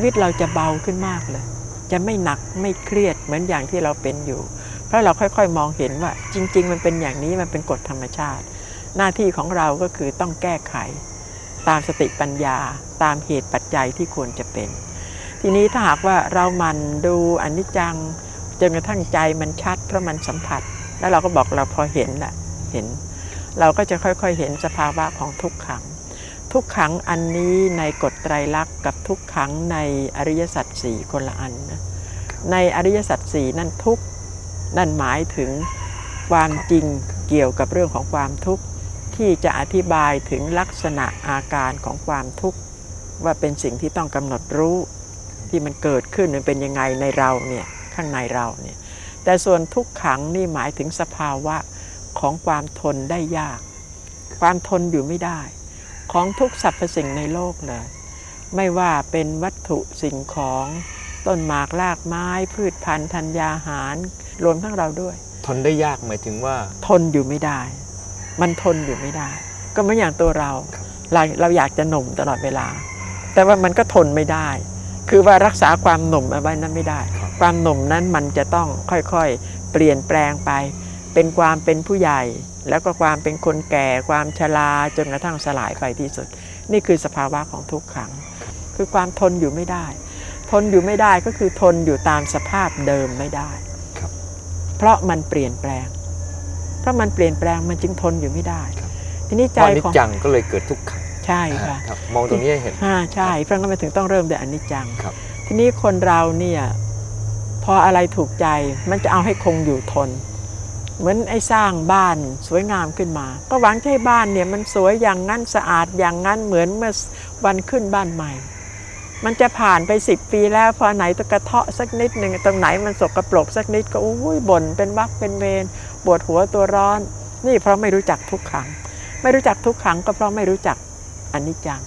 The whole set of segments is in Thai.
ชีวิตเราจะเบาขึ้นมากเลย จะไม่หนักไม่เครียดเหมือนอย่างที่เราเป็นอยู่ เพราะเราค่อยๆมองเห็นว่า จริง ๆ มันเป็นอย่างนี้มันเป็นกฎธรรมชาติ หน้าที่ของเราก็คือต้องแก้ไข ตามสติปัญญา ตามเหตุปัจจัยที่ควรจะเป็น ทีนี้ถ้าหากว่าเรามันดูอนิจจังจนกระทั่งใจมันชัดเพราะมันสัมผัส แล้วเราก็บอกเราพอเห็นแหละเห็น เราก็จะค่อยๆเห็นสภาวะของทุกขัง ทุกขังอันนี้ในกฎไตรลักษณ์กับทุกขังในอริยสัจสี่คนละอันนะในอริยสัจสี่นั่นทุกนั่นหมายถึงความจริงเกี่ยวกับเรื่องของความทุกข์ที่จะอธิบายถึงลักษณะอาการของความทุกข์ว่าเป็นสิ่งที่ต้องกำหนดรู้ที่มันเกิดขึ้นมันเป็นยังไงในเราเนี่ยข้างในเราเนี่ยแต่ส่วนทุกขังนี่หมายถึงสภาวะของความทนได้ยาก ความทนอยู่ไม่ได้ ของทุกสรรพสิ่งในโลกเลย ไม่ว่าเป็นวัตถุสิ่งของต้นหมากรากไม้ พืชพันธุ์ธัญญาหาร รวมทั้งเราด้วย ทนได้ยากหมายถึงว่า ทนอยู่ไม่ได้ มันทนอยู่ไม่ได้ ก็เหมือนอย่างตัวเราครับเราเราอยากจะหนุ่มตลอดเวลา แต่ว่ามันก็ทนไม่ได้ คือว่ารักษาความหนุ่มเอาไว้นั้นไม่ได้ ความหนุ่มนั้นมันจะต้องค่อยๆ เปลี่ยนแปลงไป เป็นความเป็นผู้ใหญ่ แล้วก็ความเป็นคนแก่ความชราจนกระทั่งสลายไปที่สุด นี่คือสภาวะของทุกขัง คือความทนอยู่ไม่ได้ ทนอยู่ไม่ได้ก็คือทนอยู่ตามสภาพเดิมไม่ได้ครับเพราะมันเปลี่ยนแปลง เพราะมันเปลี่ยนแปลงมันจึงทนอยู่ไม่ได้ครับทีนี้เพใจราะอนิจของจังก็เลยเกิดทุกขังใช่ค่ะครับมองตรงนี้ให้เห็นอ่าใช่เพราะงั้นมันถึงต้องเริ่มด้วยอนิจจังครับ ทีนี้คนเราเนี่ยพออะไรถูกใจมันจะเอาให้คงอยู่ทน เหมือนไอ้สร้างบ้านสวยงามขึ้นมา ก็หวังจะให้บ้านเนี่ยมันสวยอย่างนั้นสะอาดอย่างนั้นเหมือนเมื่อวันขึ้นบ้านใหม่ มันจะผ่านไปสิบปีแล้วพอไหนตะกระเทาะสักนิดหนึ่งตรงไหนมันสกรปรกสักนิดก็อุ้ยบ่นเป็นวักเป็นเวรปวดหัวตัวร้อน นี่เพราะไม่รู้จักทุกขัง ไม่รู้จักทุกขังก็เพราะไม่รู้จักอนิจจัง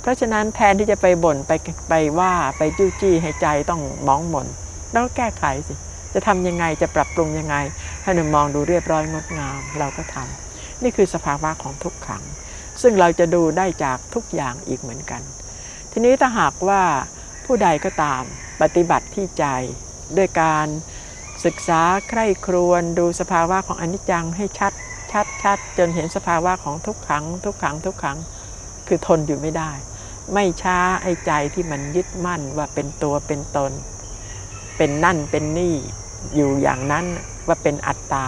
เพราะฉะนั้นแทนที่จะไปบ่นไปไปว่าไปจู้จี้ให้ใจต้องมองหม่นแล้วก็แก้ไขสิ จะทำยังไงจะปรับปรุงยังไง ให้มันมองดูเรียบร้อยงดงาม เราก็ทำนี่คือสภาวะของทุกขัง ซึ่งเราจะดูได้จากทุกอย่างอีกเหมือนกัน ทีนี้ถ้าหากว่าผู้ใดก็ตามปฏิบัติที่ใจด้วยการศึกษาใคร่ครวญดูสภาวะของอนิจจังให้ชัดชัดชัดจนเห็นสภาวะของทุกขัง ทุกขังทุกขังคือทนอยู่ไม่ได้ ไม่ช้าไอ้ใจที่มันยึดมั่นว่าเป็นตัวเป็นตน เป็นนั่นเป็นนี่ อยู่อย่างนั้นว่าเป็นอัตตา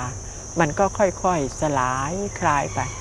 มันก็ค่อยๆสลายคลายไป